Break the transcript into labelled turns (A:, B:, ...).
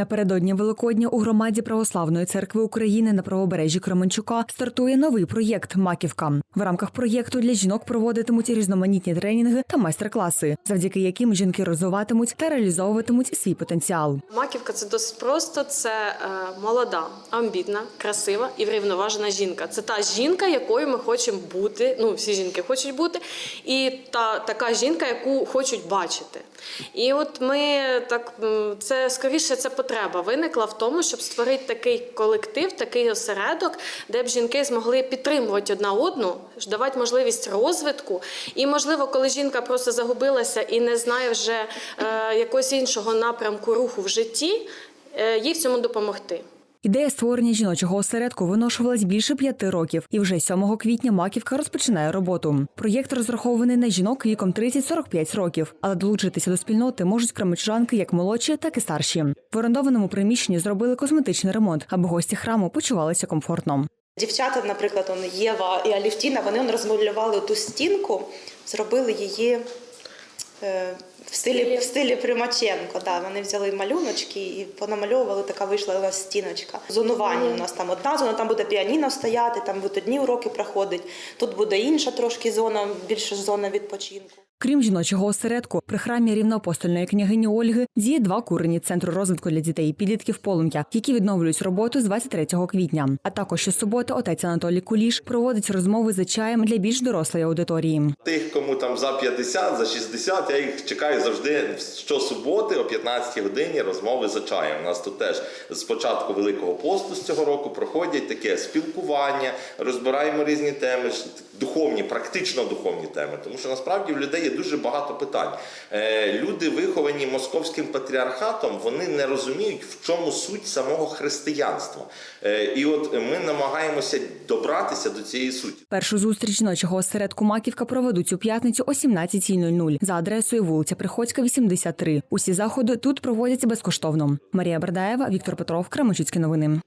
A: Напередодні Великодня у громаді Православної церкви України на правобережжі Кременчука стартує новий проєкт Маківка. В рамках проєкту для жінок проводитимуть різноманітні тренінги та майстер-класи, завдяки яким жінки розвиватимуть та реалізовуватимуть свій потенціал.
B: Маківка це досить просто. Це е, молода, амбітна, красива і врівноважена жінка. Це та жінка, якою ми хочемо бути. Ну, всі жінки хочуть бути, і та така жінка, яку хочуть бачити. І от ми так це скоріше це потреба виникла в тому, щоб створити такий колектив, такий осередок, де б жінки змогли підтримувати одна одну, давати можливість розвитку. І можливо, коли жінка просто загубилася і не знає вже е, якогось іншого напрямку руху в житті, е, їй в цьому допомогти.
A: Ідея створення жіночого осередку виношувалась більше п'яти років, і вже 7 квітня Маківка розпочинає роботу. Проєкт розрахований на жінок віком 30-45 років, але долучитися до спільноти можуть крамичанки як молодші, так і старші. В орендованому приміщенні зробили косметичний ремонт, аби гості храму почувалися комфортно.
C: Дівчата, наприклад, Єва і Алівтіна, вони он, розмалювали ту стінку, зробили її в стилі, в стилі Примаченко. Да. Вони взяли малюночки і понамальовували, така вийшла у нас стіночка. Зонування у нас там одна зона, там буде піаніно стояти, там будуть одні уроки проходить. Тут буде інша трошки зона, більше зона відпочинку.
A: Крім жіночого осередку, при храмі рівноапостольної княгині Ольги діє два курені центру розвитку для дітей і підлітків полум'я, які відновлюють роботу з 23 квітня. А також щосуботи отець Анатолій Куліш проводить розмови за чаєм для більш дорослої аудиторії.
D: Тих, кому там за 50, за 60, я їх чекаю завжди щосуботи о 15 годині розмови за чаєм. У нас тут теж з початку Великого посту з цього року проходять таке спілкування, розбираємо різні теми, духовні, практично духовні теми. Тому що насправді в людей є дуже багато питань. Е, Люди, виховані московським патріархатом, вони не розуміють, в чому суть самого християнства. Е, І от ми намагаємося добратися до цієї суті.
A: Першу зустріч жіночого осередку Маківка проведуть у п'ятницю о 17.00 за адресою вулиця Приходька, 83. Усі заходи тут проводяться безкоштовно. Марія Бердаєва, Віктор Петров, Кременчуцькі новини.